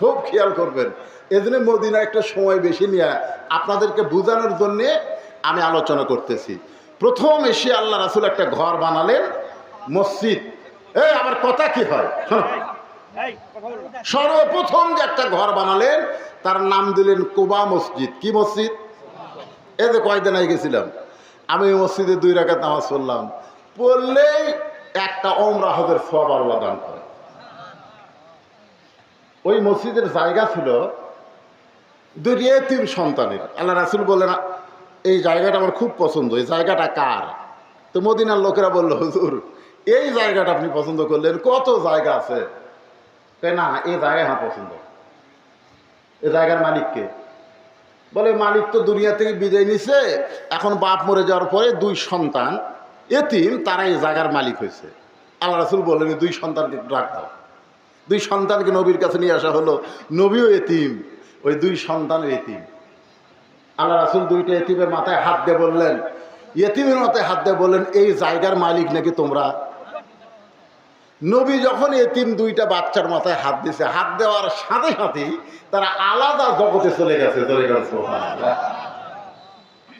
খুব খেয়াল করবেন। এজন্য মদিনা একটা সময় বেশি নিয়ে আপনাদেরকে বোঝানোর জন্যে আমি আলোচনা করতেছি। প্রথম এসে আল্লাহ রাসুল একটা ঘর বানালেন, মসজিদ। এই, আমার কথা কি হয়। সর্বপ্রথম যে একটা ঘর বানালেন, তার নাম দিলেন কোবা মসজিদ। কি মসজিদ? এই যে কয়েকদিন আগে গেছিলাম। আমি মসজিদে দুই রাখাত নামাজ পড়লাম। পড়লেই একটা ওমরা হজের সব আল্লাহ দান করে ওই মসজিদের জায়গা ছিল দুই তিন সন্তানের। আল্লাহ রাসুল বললেন, এই জায়গাটা আমার খুব পছন্দ। এই জায়গাটা কার? তো মদিনার লোকেরা বলল, হুজুর, এই জায়গাটা আপনি পছন্দ করলেন। কত জায়গা আছে? কই না এই জায়গায় হ্যাঁ পছন্দ। এই জায়গার মালিককে বলে, মালিক তো দুনিয়া থেকে বিদায় নিছে। এখন বাপ মরে যাওয়ার পরে দুই সন্তান, এতিম, তারা এই জায়গার মালিক হয়েছে। আল্লাহ রাসুল বললেন দুই সন্তানকে ডাক দাও। দুই সন্তানকে নবীর কাছে নিয়ে আসা হলো। নবীও এতিম, ওই দুই সন্তানের এতিম। আল্লাহ রাসুল দুইটা এতিমের মাথায় হাত দিয়ে বললেন, এতিমের মাথায় হাত দিয়ে বললেন, এই জায়গার মালিক নাকি তোমরা? নবী যখন এতিম দুইটা বাচ্চার মাথায় হাত দিছে হাত দেওয়ার সাথে সাথেই তারা আলাদা জগতে চলে গেছে চলে গেছে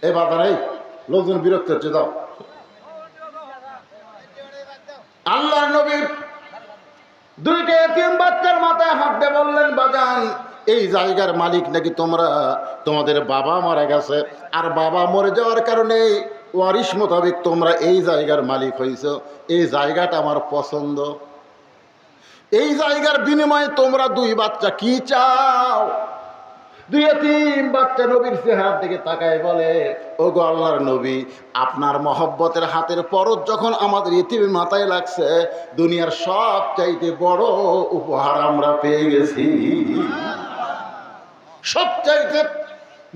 এই লোকজন বিরক্ত হচ্ছে, যাও। আল্লাহ নবী দুইটা এতিম বাচ্চার মাথায় দিয়ে বললেন, বাজান, এই জায়গার মালিক নাকি তোমরা? তোমাদের বাবা মারা গেছে। আর বাবা মরে যাওয়ার কারণে ওয়ারিশ মোতাবেক তোমরা এই জায়গার মালিক হয়েছ এই জায়গাটা আমার পছন্দ। এই জায়গার বিনিময়ে তোমরা দুই বাচ্চা কি চাও? দুই তিন বাচ্চা নবীর চেহারার দিকে তাকায় বলে ও গো নবী, আপনার মহব্বতের হাতের পরত যখন আমাদের ইতিমের মাথায় লাগছে, দুনিয়ার সব চাইতে বড় উপহার আমরা পেয়ে গেছি। সব চাইতে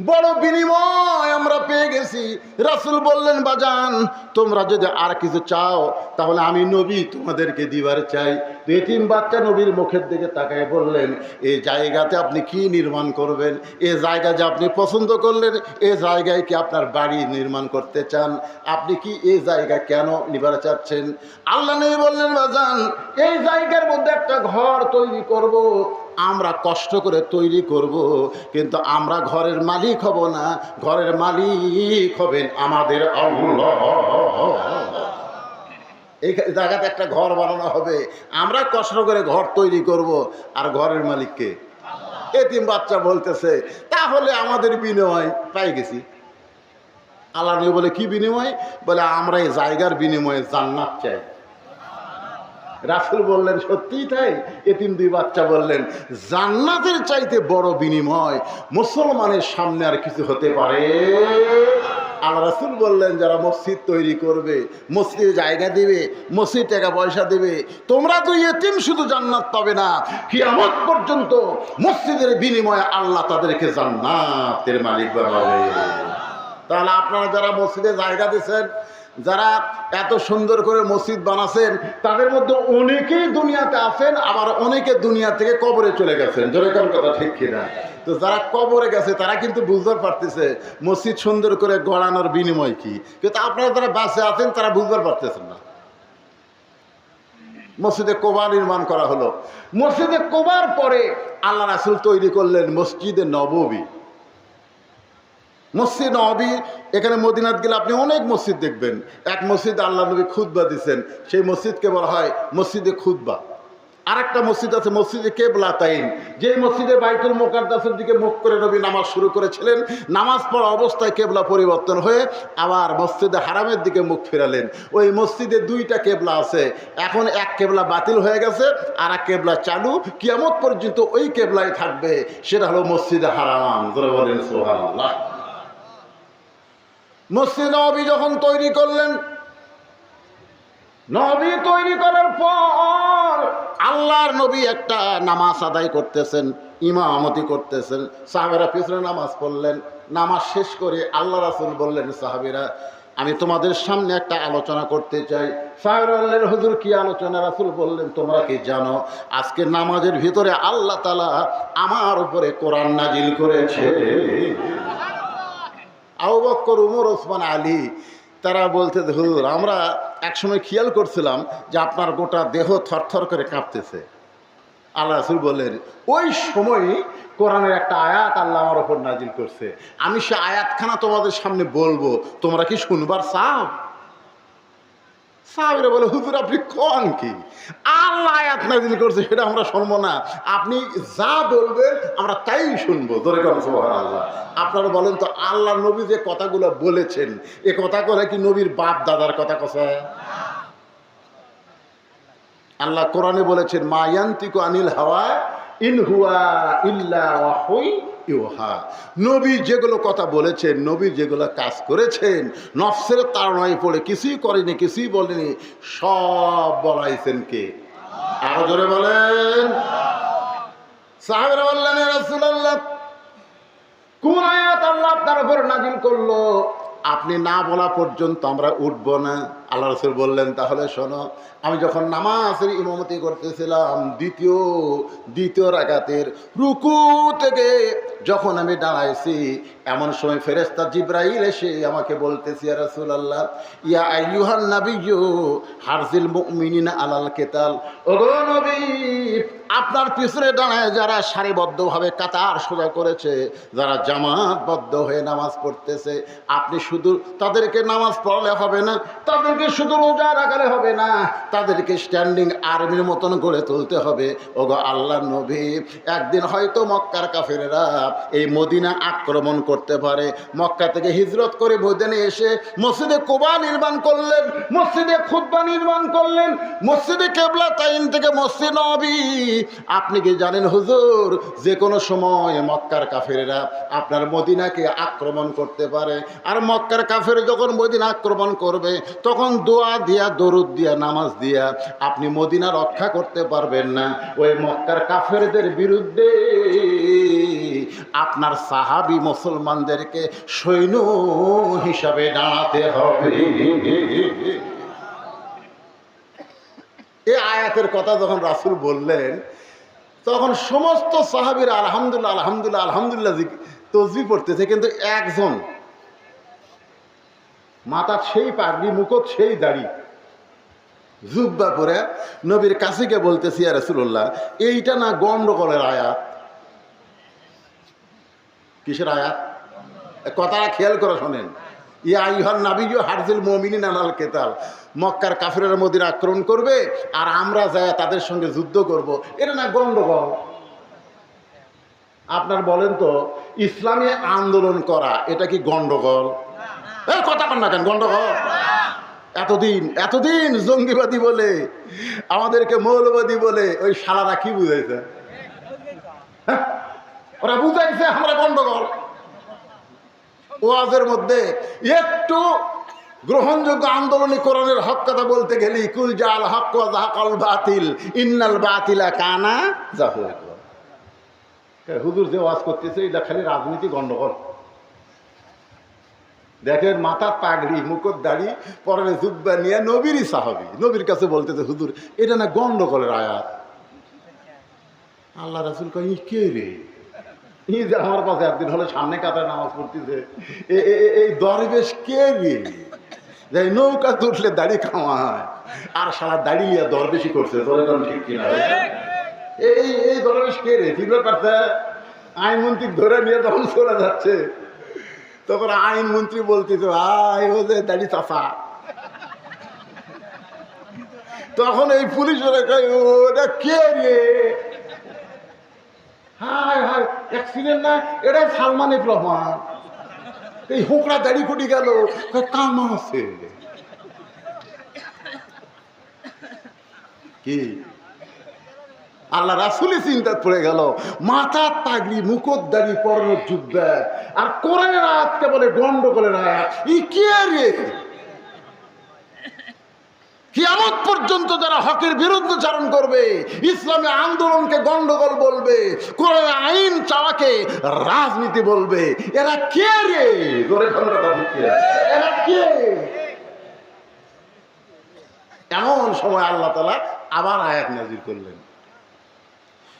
বড় বিনিময় আমরা পেয়ে গেছি। রাসুল বললেন, বাজান, তোমরা যদি আর কিছু চাও, তাহলে আমি নবী তোমাদেরকে দিবার চাই। তিন বাচ্চা নবীর মুখের দিকে তাকায় বললেন এই জায়গাতে আপনি কি নির্মাণ করবেন? এ জায়গা যে আপনি পছন্দ করলেন, এ জায়গায় কি আপনার বাড়ি নির্মাণ করতে চান? আপনি কি এই জায়গা কেন নিবার চাচ্ছেন? আল্লাহ নবী বললেন, বাজান, এই জায়গার মধ্যে একটা ঘর তৈরি করব। আমরা কষ্ট করে তৈরি করব, কিন্তু আমরা ঘরের মালিক হব না, ঘরের মালিক হবেন আমাদের এই জায়গাতে একটা ঘর বানানো হবে, আমরা কষ্ট করে ঘর তৈরি করব, আর ঘরের মালিককে এতিম বাচ্চা বলতেছে, তাহলে আমাদের বিনিময় পাই গেছি। আল্লাহ বলে, কি বিনিময়? বলে, আমরা এই জায়গার বিনিময়ে জান্নাত চাই। রাসুল বললেন, সত্যিই তাই? এতিম দুই বাচ্চা বললেন, জান্নাতের চাইতে বড় বিনিময় মুসলমানের সামনে আর কিছু হতে পারে? আল্লাহ রাসুল বললেন, যারা মসজিদ তৈরি করবে, মসজিদে জায়গা দিবে, মসজিদ টাকা পয়সা দেবে, তোমরা তো এতিম শুধু জান্নাত পাবে না। কিয়ামত পর্যন্ত মসজিদের বিনিময়ে আল্লাহ তাদেরকে জান্নাতের মালিক বানাবে। তাহলে আপনারা যারা মসজিদে জায়গা দিচ্ছেন যারা এত সুন্দর করে মসজিদ বানাছেন, তাদের মধ্যে অনেকেই দুনিয়াতে আছেন, আবার অনেকে দুনিয়া থেকে কবরে চলে গেছেন। যেরকম কথা ঠিক কিনা? তো যারা কবরে গেছে, তারা কিন্তু বুঝতে পারতেছে, মসজিদ সুন্দর করে গড়ানোর বিনিময় কি। কিন্তু আপনারা যারা বাসে আছেন, তারা বুঝতে পারতেছেন না। মসজিদে কোবা নির্মাণ করা হলো। মসজিদে কোবার পরে আল্লাহ রাসুল তৈরি করলেন মসজিদে নববী। মসজিদ নবী, এখানে মদিনাত গেলে আপনি অনেক মসজিদ দেখবেন। এক মসজিদ আল্লাহ নবী খুদ্া দিচ্ছেন সেই মসজিদকে বলা হয় মসজিদে খুদ্া আর একটা মসজিদ আছে, মসজিদে কেবলা তাইন। যে মসজিদে বাইতুল মোকাদ্দাসের দিকে মুখ করে নবী নামাজ শুরু করেছিলেন, নামাজ পড়া অবস্থায় কেবলা পরিবর্তন হয়ে আবার মসজিদে হারামের দিকে মুখ ফেরালেন। ওই মসজিদে দুইটা কেবলা আছে, এখন এক কেবলা বাতিল হয়ে গেছে আর এক কেবলা চালু। কিয়ামত পর্যন্ত ওই কেবলাই থাকবে, সেটা হলো মসজিদে হারাম। বলেন সোহান মসজিদ নবী যখন তৈরি করলেন, নবী তৈরি করার পর আল্লাহর নবী একটা নামাজ আদায় করতেছেন, ইমামতি করতেছেন, সাহাবেরা পিছনে নামাজ পড়লেন, নামাজ শেষ করে আল্লাহ রাসুল বললেন, সাহাবিরা, আমি তোমাদের সামনে একটা আলোচনা করতে চাই। সাহেব আল্লাহর হুজুর, কি আলোচনা? রাসুল বললেন, তোমরা কি জানো, আজকে নামাজের ভিতরে আল্লাহ তালা আমার উপরে কোরআন নাজিল করেছে। বক্কর, উমর, ওসমান, আলী, তারা বলতে হুজুর, আমরা একসময় খেয়াল করছিলাম যে আপনার গোটা দেহ থরথর করে কাঁপতেছে। আল্লাহ রাসুল বললেন, ওই সময় কোরআনের একটা আয়াত আল্লাহ আমার ওপর নাজিল করছে। আমি সে আয়াতখানা তোমাদের সামনে বলব। তোমরা কি শুনবার চাও? বলে, হুজুর, আপনি কন কি? আল্লাহ নাজিল করছে, সেটা আমরা শুনব না। আপনি যা বলবেন, আমরা তাই শুনব। ধরে কেন আল্লাহ আপনারা বলেন তো, আল্লাহ নবী যে কথাগুলো বলেছেন, এ কথা করে কি নবীর বাপ দাদার কথা কথা আল্লাহ কোরআনে বলেছেন, মা ইয়ান্তিকু আনিল হাওয়া ইন হুয়া ইল্লা ওয়াহুই ইউহা। নবী যেগুলো কথা বলেছেন, নবী যেগুলো কাজ করেছেন, নফসের তাড়নায় পড়ে কিছুই করেনি, কিছুই বলেনি, সব বলাইছেন কে? আরও জোরে বলেন। সাহেবের বললেন রাসূলুল্লাহ, কোন আয়াত আল্লাহ আপনার উপর নাজিল করল? আপনি না বলা পর্যন্ত আমরা উঠবো না। আল্লাহ রসুল বললেন, তাহলে শোনো, আমি যখন নামাজের ইমামতি করতেছিলাম, দ্বিতীয় দ্বিতীয় রাগাতের রুকু থেকে যখন আমি দাঁড়াইছি, এমন সময় ফেরেস্তা জিব্রাইল এসে আমাকে বলতেছি রাসুল আল্লাহ ইয়া আইয়ুহান নাবিয়্যু, হারজিল মুমিনিনা আলাল কেতাল। আপনার পিছনে দাঁড়ায় যারা সারিবদ্ধভাবে কাতার সোজা করেছে, যারা জামাতবদ্ধ হয়ে নামাজ পড়তেছে, আপনি শুধু তাদেরকে নামাজ পড়ালে হবে না তাদেরকে শুধু রোজা রাখালে হবে না, তাদেরকে স্ট্যান্ডিং আর্মির মতন গড়ে তুলতে হবে। ওগো আল্লাহ নবী, একদিন হয়তো মক্কার কাফেরেরা এই মদিনা আক্রমণ করতে পারে। মক্কা থেকে হিজরত করে মদিনে এসে মসজিদে কোবা নির্মাণ করলেন, মসজিদে খুদ্া নির্মাণ করলেন, মসজিদে কেবলা তাইন থেকে মসজিদ নবী। আপনি কি জানেন হুজুর, যে কোনো সময় মক্কার কাফেরেরা আপনার মদিনাকে আক্রমণ করতে পারে। আর মক্কার কাফের যখন মদিনা আক্রমণ করবে, তখন দোয়া দিয়া, দরুদ দিয়া, নামাজ দিয়া আপনি মদিনা রক্ষা করতে পারবেন না। ওই মক্কার কাফেরদের বিরুদ্ধে আপনার সাহাবি মুসলমানদেরকে সৈন্য হিসাবে দাঁড়াতে হবে। এই আয়াতের কথা যখন রাসুল বললেন, তখন সমস্ত সাহাবিরা আলহামদুলিল্লাহ আলহামদুলিল্লাহ আলহামদুলিল্লাহ তসবি পড়তেছে, কিন্তু একজন মাথা সেই পাগড়ি মুখত সেই দাড়ি। জুব্বা করে নবীর কাছে গিয়ে বলতেছি আর রসুল্লাহ এইটা না গন্ডগোলের আয়াত? কিসের আয়াত? কথাটা খেয়াল করে শোনেন। ইয়া ইহার নাবিও হারজিল মমিনী নানাল কেতাল, মক্কার কাফিরের মদিনা আক্রমণ করবে আর আমরা যায় তাদের সঙ্গে যুদ্ধ করব। এটা না গন্ডগোল? আপনার বলেন তো, ইসলামী আন্দোলন করা, এটা কি গন্ডগোল? এই, কথা কন না কেন, গন্ডগোল। এতদিন এতদিন জঙ্গিবাদী বলে, আমাদেরকে মৌলবাদী বলে, ওই শালারা কি বুঝাইছে? হ্যাঁ? ওরা বুঝাইছে আমরা গন্ডগোল। ওয়াজের মধ্যে একটু গ্রহণযোগ্য আন্দোলনী কোরআনের হক কথা বলতে গেলি কুল জাল হক জাহাকাল বাতিল, ইন্নাল বাতিলা কানা জাহুল। হুজুর যে ওয়াজ করতেছে, এটা খালি রাজনীতি গন্ডগোল। দেখেন মাথার পাগড়ি মুখর দাড়ি পরে জুব্বা নিয়ে নবীরই সাহাবি। নবীর কাছে বলতেছে, হুজুর, এটা না গন্ডগোলের আয়াত? আল্লাহ রাসুল কই কে রে? যে আমার পাশে একদিন হলে সামনে কাতায় নামাজ পড়তেছে। এই দরবেশ কে রে? যে নৌকা তুটলে দাড়ি হয় আর সারা দাড়ি নিয়ে দরবেশি করছে ঠিক কিনা? এই এই দরবেশ কে রে? ফিরবে পারছে? আইনমন্ত্রী ধরে নিয়ে তখন চলে যাচ্ছে তখন আইনমন্ত্রী বলতেছে ভাই যে দাড়ি চাষা তখন এই পুলিশের ওটা কে রে? হায় হায় অ্যাক্সিডেন্ট না, এটা সালমান এফ রহমান এই হোকরা দাড়ি কুটি গেল আছে? কি? আল্লাহ রাসুলি চিন্তা পড়ে গেল মাথার তাগড়ি দাড়ি পরন যুদ্ধা আর কোরআনের আয়াতকে বলে গন্ডগোলের আয়াত। ই কিয়ামত পর্যন্ত যারা হকের বিরুদ্ধে চারণ করবে, ইসলামী আন্দোলনকে গন্ডগোল বলবে কোরআন আইন চাওয়াকে রাজনীতি বলবে, এরা কে রে? এরা কে? এমন সময় আল্লাহ তালা আবার আয়াত নাজির করলেন।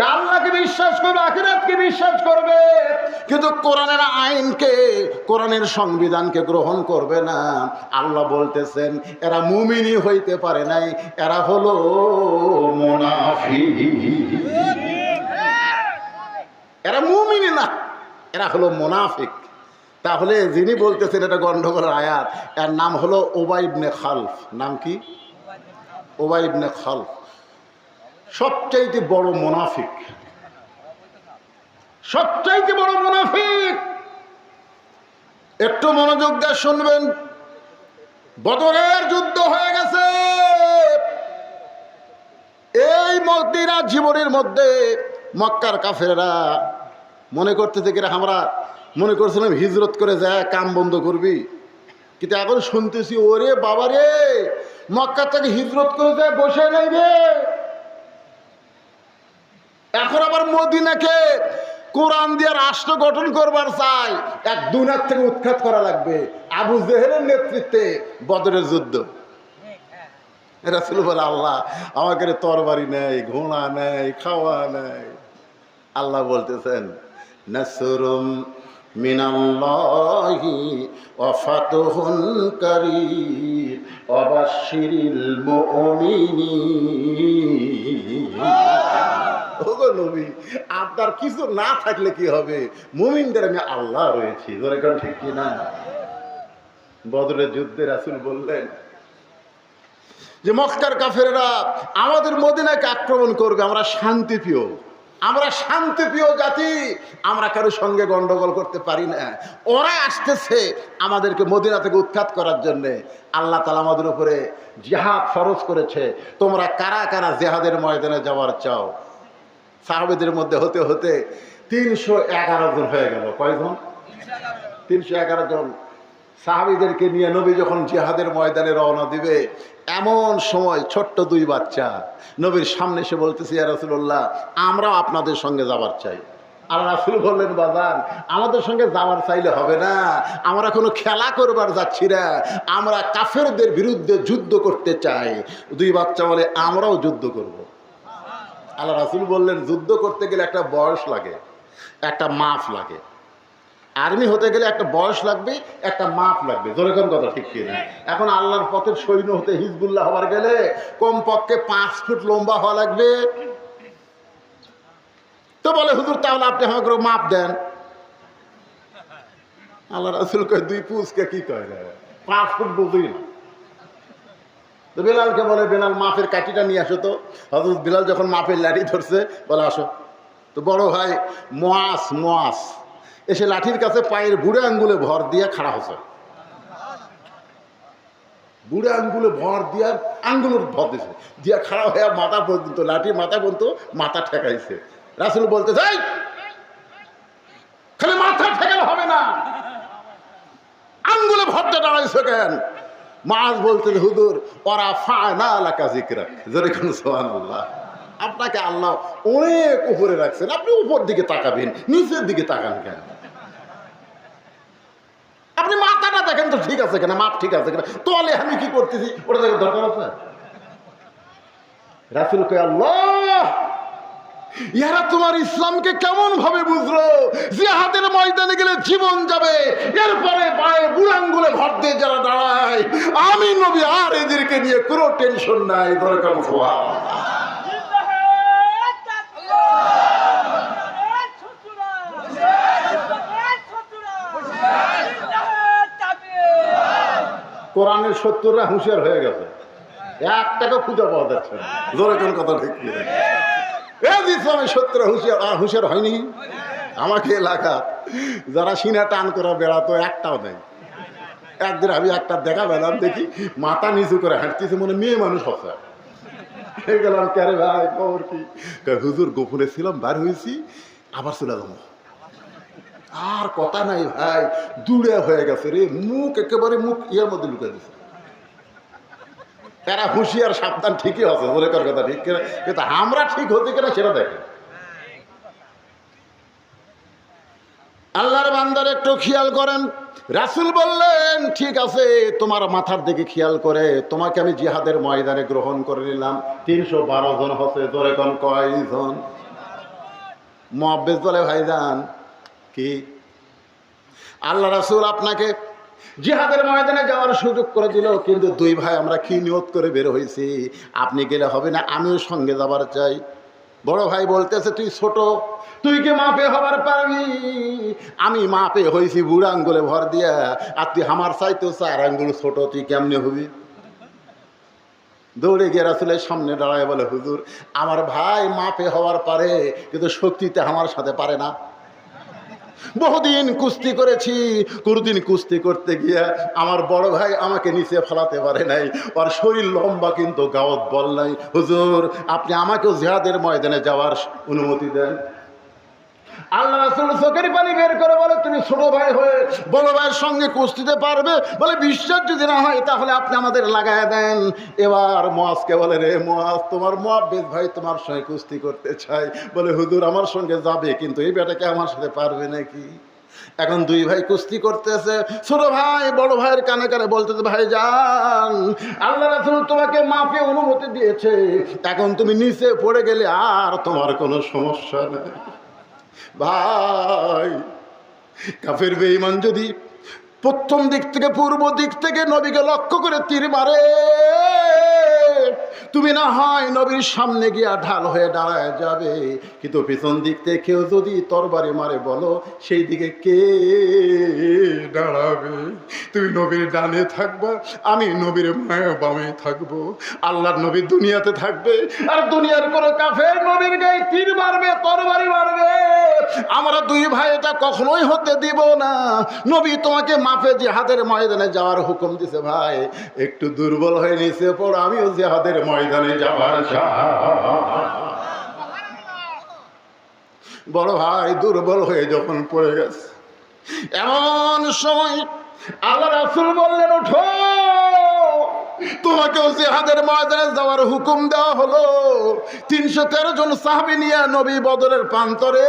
আল্লাহকে বিশ্বাস করবে, আখিরাতকে বিশ্বাস করবে। কিন্তু কোরআনের আইনকে, কোরআনের সংবিধানকে গ্রহণ করবে না। আল্লাহ বলতেছেন, এরা মুমিনি হইতে পারে নাই, এরা হলো মুনাফিক। এরা মুমিনি না, এরা হলো মোনাফিক। তাহলে যিনি বলতেছেন এটা গন্ডগোলের আয়াত, এর নাম হলো ওবাইবনে খালফ। নাম কি? ওবাইবনে খালফ। সবচাইতে বড় মোনাফিক। সবচাইতে বড় মোনাফিক। একটু মনোযোগ দিয়ে শুনবেন। বদরের যুদ্ধ হয়ে গেছে। এই মদিনা জীবনের মধ্যে মক্কার কাফেরা মনে করতে থেকে আমরা, মনে করছিলাম হিজরত করে যায় কাম বন্ধ করবি। কিন্তু এখন শুনতেছি, ওরে বাবা রে মক্কার থেকে হিজরত করে যায় বসে নাই রে এখন আবার মদিনাকে কোরআন দিয়ে রাষ্ট্র গঠন করবার চাই। এক দুনার থেকে উৎখাত করা লাগবে। আবু জেহেলের নেতৃত্বে বদরের যুদ্ধ। রাসুল বলে, আল্লাহ আমাকে তরবারি নেই, ঘোড়া নেই, খাওয়া নেই। আল্লাহ বলতেছেন, নাসরুম মিনাল্লাহি ওয়াফাতুহুন কারীম ওয়াবাশশিরিল মুমিনিন। ওগো নবী, আপনার কিছু না থাকলে কি হবে? মুমিনদের আমি আল্লাহ রয়েছি। ধরে কোন ঠিক কি না? বদরের যুদ্ধে রাসুল বললেন যে, মক্কার কাফেরেরা আমাদের মদিনাকে আক্রমণ করবে, আমরা শান্তিপ্রিয় আমরা শান্তিপ্রিয় জাতি, আমরা কারোর সঙ্গে গন্ডগোল করতে পারি না। ওরা আসতেছে আমাদেরকে মদিনা থেকে উৎখাত করার জন্যে। আল্লাহ তালা আমাদের উপরে জেহাদ ফরজ করেছে। তোমরা কারা কারা জেহাদের ময়দানে যাওয়ার চাও? সাহাবেদের মধ্যে হতে হতে তিনশো এগারো জন হয়ে গেল। কয়জন? তিনশো এগারো জন। সাহাবিদেরকে নিয়ে নবী যখন জিহাদের ময়দানে রওনা দিবে, এমন সময় ছোট্ট দুই বাচ্চা নবীর সামনে এসে বলতেছি, ইয়া রাসূলুল্লাহ, আমরাও আপনাদের সঙ্গে যাবার চাই। আল্লাহ রাসুল বললেন, বাজান, আমাদের সঙ্গে যাওয়ার চাইলে হবে না। আমরা কোনো খেলা করবার যাচ্ছি না। আমরা কাফেরদের বিরুদ্ধে যুদ্ধ করতে চাই। দুই বাচ্চা বলে, আমরাও যুদ্ধ করব। আল্লাহ রাসুল বললেন যুদ্ধ করতে গেলে একটা বয়স লাগে একটা মাপ লাগে। আর্মি হতে গেলে একটা বয়স লাগবে একটা মাপ লাগবে। যেরকম কথা ঠিক কিনা? এখন আল্লাহর পথের সৈন্য হতে হিজবুল্লাহ হবার গেলে কমপক্ষে পাঁচ ফুট লম্বা হওয়া লাগবে। তো বলে হুজুর তাহলে আপনি আমাকে মাপ দেন। আল্লাহ রাসুল কয় দুই পুষকে কি কয়? পাঁচ ফুট বুঝুই না। তো বেলালকে বলে, বেলাল, মাপের কাঠিটা নিয়ে আসো তো। হজরত বিলাল যখন মাপের লাঠি ধরছে, বলে, আসো। তো বড় ভাই মোয়াস মোয়াস, এসে লাঠির কাছে পায়ের বুড়ে আঙ্গুলে ভর দিয়ে খাড়া হচ্ছে। বুড়ে আঙ্গুলে ভর দিয়া আঙ্গুলের ভর দিয়েছে দিয়া খাড়া হয়ে মাথা পর্যন্ত, লাঠি মাথা পর্যন্ত মাথা ঠেকাইছে। রাসুল বলতে যাই খালি মাথা ঠেকালে হবে না। আঙ্গুলে ভরতে দাঁড়াইছে কেন? মাছ বলছেন হুদুর ওরা ফায়না এলাকা জিকরা। যেরকম সোহান আল্লাহ আপনাকে আল্লাহ অনেক উপরে রাখছেন। আপনি উপর দিকে তাকাবেন, নিচের দিকে তাকান কেন? আপনি মাথাটা দেখেন তো ঠিক আছে কেন? মাপ ঠিক আছে কেন? তোলে আমি কি করতেছি? ওটা দেখেন দরকার আছে? রাসুল কে আল্লাহ ইহারা তোমার ইসলামকে কেমন ভাবে বুঝলো? জিহাদের ময়দানে গেলে জীবন যাবে। এরপরে পায়ে বুড়াঙ্গুলে ভর দিয়ে যারা দাঁড়ায়, আমি নবী আর এদেরকে নিয়ে কোনো টেনশন নাই। দরকার খোয়া কোরআনের সত্তররা হুঁশিয়ার হয়ে গেছে। এক টাকা খুঁজে পাওয়া যাচ্ছে না। জোরে কোন কথা ঠিক ইসলামের সত্তররা হুঁশিয়ার, আর হুঁশিয়ার হয়নি? আমাকে এলাকা, যারা সিনা টান করা বেড়াতো, একটাও নেই। একদিন আমি একটা দেখা পেলাম, দেখি মাথা নিচু করে হাঁটতেছে, মনে মেয়ে মানুষ হচ্ছে। গেলাম ক্যারে ভাই, খবর কি? হুজুর গোপনে ছিলাম, বার হয়েছি, আবার চলে যাব আর কথা নাই ভাই, দূরে হয়ে গেছে রে, মুখ একেবারে মুখ ইয়ের মধ্যে লুকে দিছে। এরা হুঁশিয়ার, সাবধান, ঠিকই আছে বলে কর কথা, ঠিক কিনা? কিন্তু আমরা ঠিক হতে কিনা সেটা দেখে। আল্লাহর বান্দার একটু খেয়াল করেন। রাসুল বললেন, ঠিক আছে, তোমার মাথার দিকে খেয়াল করে, তোমাকে আমি জিহাদের ময়দানে গ্রহণ করে নিলাম। তিনশো বারো জন হচ্ছে তোরে কোন কয়জন? মহাব্বেস বলে, ভাইজান, কি? আল্লাহ রাসুল আপনাকে জিহাদের ময়দানে যাওয়ার সুযোগ করে দিল, কিন্তু দুই ভাই আমরা কি নিয়ত করে বের হয়েছি আপনি গেলে হবে না, আমিও সঙ্গে যাবার চাই। বড় ভাই বলতেছে, তুই ছোট, তুই কি মাপে হবার পারবি? আমি মাপে হয়েছি বুড়া আঙ্গুলে ভর দিয়া। আর তুই আমার চাইতো চার আঙ্গুল ছোট, তুই কেমনে হবি? দৌড়ে গিয়ে রাসুলের সামনে দাঁড়ায় বলে, হুজুর, আমার ভাই মাপে হওয়ার পারে, কিন্তু শক্তিতে আমার সাথে পারে না। বহুদিন কুস্তি করেছি, কোনোদিন কুস্তি করতে গিয়া আমার বড় ভাই আমাকে নিচে ফেলাতে পারে নাই আর শরীর লম্বা কিন্তু গাওয়ত বল নাই। হুজুর, আপনি আমাকেও জেহাদের ময়দানে যাওয়ার অনুমতি দেন। আল্লাহ রাসুল চোখের পানি বের করে বলে, তুমি ছোট ভাই হয়ে বড় ভাইয়ের সঙ্গে কুস্তিতে পারবে? বলে, বিশ্বাস যদি না হয়, তাহলে আপনি আমাদের লাগায় দেন। এবার মোয়াজকে বলে, রে মোয়াজ, তোমার মোয়াব্বেদ ভাই তোমার সঙ্গে কুস্তি করতে চাই বলে, হুজুর, আমার সঙ্গে যাবে, কিন্তু এই বেটাকে আমার সাথে পারবে নাকি? এখন দুই ভাই কুস্তি করতেছে। ছোট ভাই বড় ভাইয়ের কানে কানে বলতেছে, ভাই যান আল্লাহ রাসুল তোমাকে মাপে অনুমতি দিয়েছে। এখন তুমি নিচে পড়ে গেলে আর তোমার কোনো সমস্যা নেই। ভাই, কাফের বেঈমান যদি প্রথম দিক থেকে পূর্ব দিক থেকে নবীকে লক্ষ্য করে তীর মারে, তুমি না হয় নবীর সামনে গিয়া ঢাল হয়ে দাঁড়ায় যাবে। কিন্তু পিছন দিক থেকে কেউ যদি তরবারে মারে, বলো, সেই দিকে কে? দাঁড়াবে। তুমি নবীর ডানে থাকবা, আমি নবীর মায়া বামে থাকব। আল্লাহর নবী দুনিয়াতে থাকবে, আর দুনিয়ার কোনো কাফের নবীর গায়ে তীর মারবে, তরবারি মারবে। আমরা দুই ভাই এটা কখনোই হতে দিব না। নবী তোমাকে মাপে জিহাদের ময়দানে যাওয়ার হুকুম দিছে ভাই। একটু দুর্বল হয়ে নিছে পর আমিও জিহাদের ময়দানে যাওয়ার বড় ভাই দুর্বল হয়ে যখন পড়ে গেছে এমন সময় আল্লাহ রাসুল বললেন, ওঠো। তোমাকেও জেহাদের ময়দানে যাওয়ার হুকুম দেওয়া হলো। তিনশো তেরো জন সাহাবি নিয়ে নবী বদরের প্রান্তরে।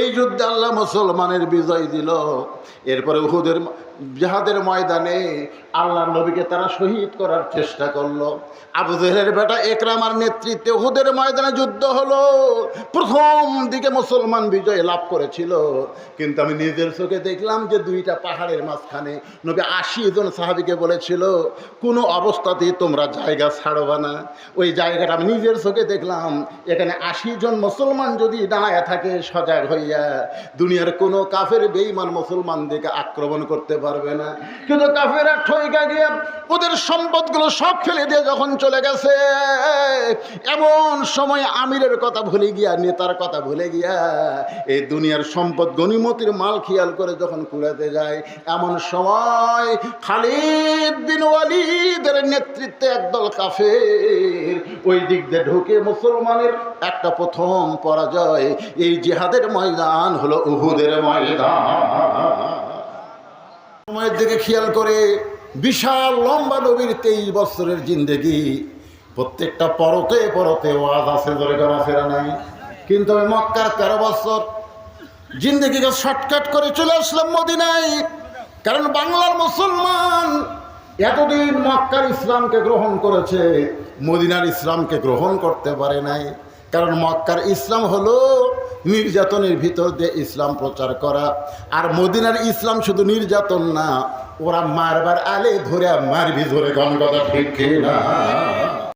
এই যুদ্ধে আল্লাহ মুসলমানের বিজয় দিল। এরপরে উহুদের জাহাদের ময়দানে আল্লাহ নবীকে তারা শহীদ করার চেষ্টা করল। আবু জেহেলের বেটা একরামার নেতৃত্বে হুদের ময়দানে যুদ্ধ হলো। প্রথম দিকে মুসলমান বিজয় লাভ করেছিল। কিন্তু আমি নিজের চোখে দেখলাম যে দুইটা পাহাড়ের মাঝখানে নবী আশি জন সাহাবিকে বলেছিল, কোনো অবস্থাতেই তোমরা জায়গা ছাড়বা না। ওই জায়গাটা আমি নিজের চোখে দেখলাম। এখানে আশি জন মুসলমান যদি দাঁড়ায় থাকে সজাগ হইয়া, দুনিয়ার কোনো কাফের বেইমান মুসলমান দিকে আক্রমণ করতে পারবে না। কিন্তু কাফেরা ঠইকা গিয়ে ওদের সম্পদগুলো সব ফেলে দিয়ে যখন চলে গেছে, এমন সময় আমিরের কথা ভুলে গিয়া, নেতার কথা ভুলে গিয়া এই দুনিয়ার সম্পদ গণিমতির মাল খেয়াল করে যখন কুড়াতে যায়, এমন সময় খালিদ বিন ওয়ালিদের নেতৃত্বে একদল কাফের ওই দিক দিয়ে ঢুকে মুসলমানের একটা প্রথম পরাজয়, এই জিহাদের ময়দান হলো উহুদের ময়দান। সময়ের দিকে খেয়াল করে, বিশাল লম্বা নবীর তেইশ বছরের জিন্দেগি। প্রত্যেকটা পরতে পরতে ওয়াজ আছে ধরে করা ফেরা নাই। কিন্তু আমি মক্কার তেরো বছর জিন্দেগিকে শর্টকাট করে চলে আসলাম মদিনায়। কারণ বাংলার মুসলমান এতদিন মক্কার ইসলামকে গ্রহণ করেছে, মদিনার ইসলামকে গ্রহণ করতে পারে নাই। কারণ মক্কার ইসলাম হলো নির্যাতনের ভিতর দিয়ে ইসলাম প্রচার করা। আর মদিনার ইসলাম শুধু নির্যাতন না, ওরা মারবার আলে ধরে মারবি ধরে কথা ঠিক না